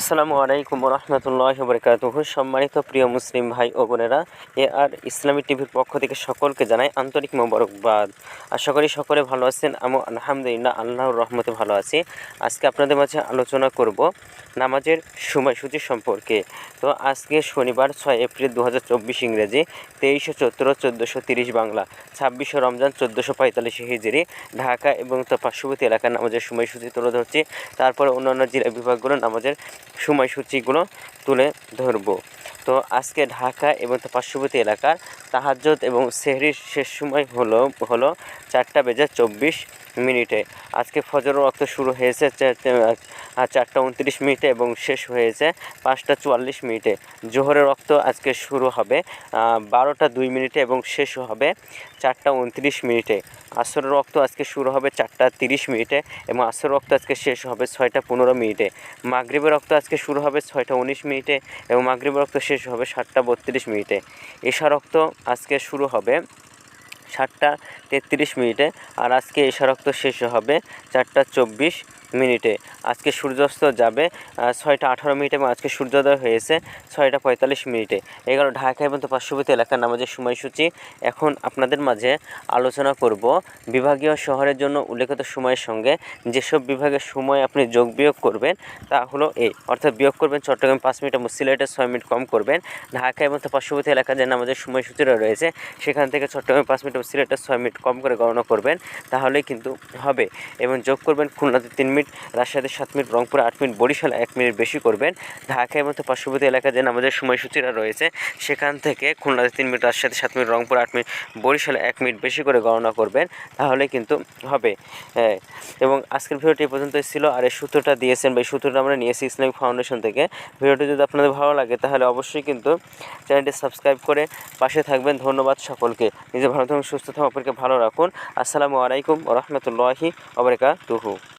আসসালামু আলাইকুম রহমতুল্লাহ বরকাতুহ সম্মানিত প্রিয় মুসলিম ভাই ও বোনেরা, এ আর ইসলামী টিভির পক্ষ থেকে সকলকে জানাই আন্তরিক মোবারকবাদ। আশা করি সকলে ভালো আছেন আমি আলহামদুলিল্লাহ আল্লাহর রহমতে ভালো আছি। আজকে আপনাদের মাঝে আলোচনা করব নামাজের সময়সূচি সম্পর্কে। তো আজকে শনিবার ছয় এপ্রিল দু হাজার চব্বিশ ইংরেজি, তেইশে চৈত্র চোদ্দোশো তিরিশ বাংলা, ছাব্বিশে রমজান চোদ্দোশো পঁয়তাল্লিশে হিজরি। ঢাকা এবং তার পার্শ্ববর্তী এলাকার নামাজের সময়সূচি তুলে ধরছি। তারপরে অন্যান্য জেলা বিভাগগুলো নামাজের সময়সূচিগুলো তুলে ধরব। তো আজকে ঢাকা এবং পার্শ্ববর্তী এলাকার তাহাজ্জত এবং সেহরির শেষ সময় হলো হলো চারটা বেজে চব্বিশ মিনিটে। আজকে ফজরের রক্ত শুরু হয়েছে চারটা উনত্রিশ মিনিটে এবং শেষ হয়েছে পাঁচটা চুয়াল্লিশ মিনিটে। জোহরের রক্ত আজকে শুরু হবে বারোটা দুই মিনিটে এবং শেষ হবে চারটা উনত্রিশ মিনিটে। আসরের রক্ত আজকে শুরু হবে চারটা তিরিশ মিনিটে এবং আসর রক্ত আজকে শেষ হবে ছয়টা পনেরো মিনিটে। মাগরীবের রক্ত আজকে শুরু হবে ছয়টা উনিশ মিনিটে এবং মাগরীবের রক্ত শেষ হবে সাতটা বত্রিশ মিনিটে। এশা রক্ত আজকে শুরু হবে সাতটা তেত্রিশ মিনিটে আর আজকে এশা রক্ত শেষ হবে চারটা চব্বিশ মিনিটে। আজকে সূর্যাস্ত যাবে ছয়টা আঠারো মিনিটে এবং আজকে সূর্যোদয় হয়েছে ছয়টা পঁয়তাল্লিশ মিনিটে। এগারো ঢাকা এবং পার্শ্ববর্তী এলাকার নামাজের সময়সূচি। এখন আপনাদের মাঝে আলোচনা করব বিভাগীয় শহরের জন্য উল্লেখিত সময়ের সঙ্গে। যেসব বিভাগের সময় আপনি যোগ বিয়োগ করবেন, তা হলো এই অর্থাৎ বিয়োগ করবেন চট্টগ্রাম পাঁচ মিনিট এবং সিলেটে ছয় মিনিট কম করবেন। ঢাকা এবং পার্শ্ববর্তী এলাকার যে নামাজের সময়সূচিটা রয়েছে, সেখান থেকে চট্টগ্রাম পাঁচ মিনিট এবং সিলেটে ছয় মিনিট কম করে গণনা করবেন। তাহলেই কিন্তু হবে এবং যোগ করবেন খুলনাতে তিন মিনিট রাজশাহীতে সাত মিনিট রংপুরে আট মিনিট, বরিশালে এক মিনিট বেশি করবেন। ঢাকায় মতো পার্শ্ববর্তী এলাকায় যে আমাদের সময়সূচিটা রয়েছে, সেখান থেকে খুলনাতে তিন মিনিট রাজশাহীতে সাত মিনিট রংপুরে আট মিনিট, বরিশালে এক মিনিট বেশি করে গণনা করবেন, তাহলে কিন্তু হবে। এবং আজকের ভিডিওটি এ পর্যন্তই ছিল। আর এই সূত্রটা দিয়েছেন বা এই সূত্রটা আমরা নিয়েছি ইসলামিক ফাউন্ডেশন থেকে। ভিডিওটি যদি আপনাদের ভালো লাগে, তাহলে অবশ্যই কিন্তু চ্যানেলটি সাবস্ক্রাইব করে পাশে থাকবেন। ধন্যবাদ সকলকে। নিজে ভালো থাকুন, সুস্থ থাকুন, অপরকে ভালো রাখুন। আসসালামু আলাইকুম রহমতুল্লাহি তুহু